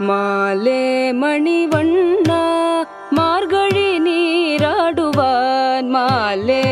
மாலே மணிவண்ணா மார்கழி நீராடுவான். மாலே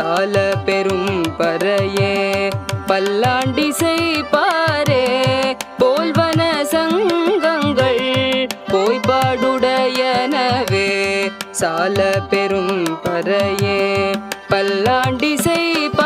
சால பெரும் பறையே பல்லாண்டி செய்பாரே போல்வன சங்கங்கள் போய்பாடுடையனவே சால பெரும் பறையே பல்லாண்டி செய்பாரே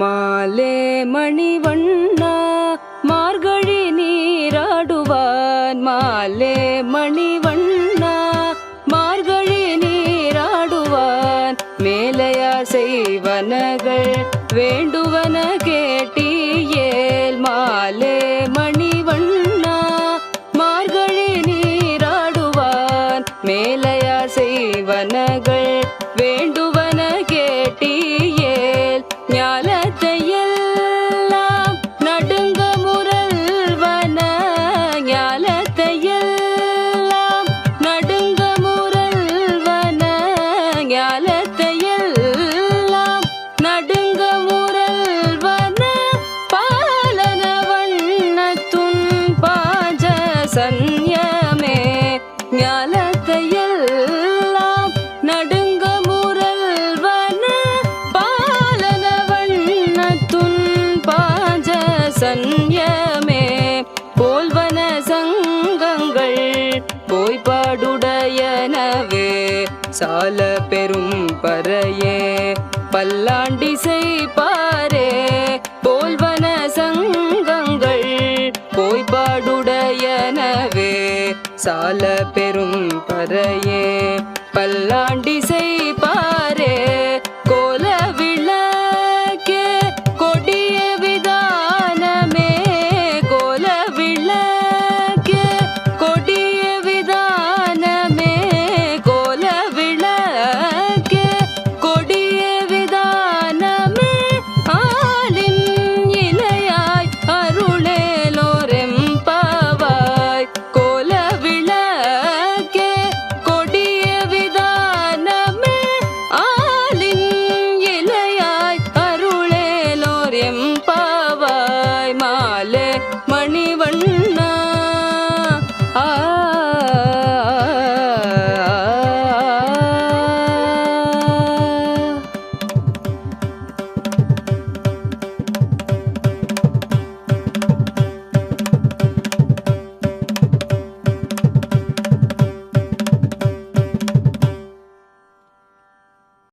மாலே மணிவண்ணா மார்கழி நீராடுவான். மாலே மணிவண்ணா மார்கழி நீராடுவான். மேலையார் செய்வனகள் வேண்டும் நடுங்க முரல்வன பாலன வண்ணத்துன் பாஜ சன்யமே போல்வன சங்கங்கள் போய்பாடுடையனவே. சால பெரும் பறையே பல்லாண்டிசை பாரே போல்வன சங்கங்கள் போய்பாடுடையனவே. சால பெரும் பறையே பல்லாண்டிசை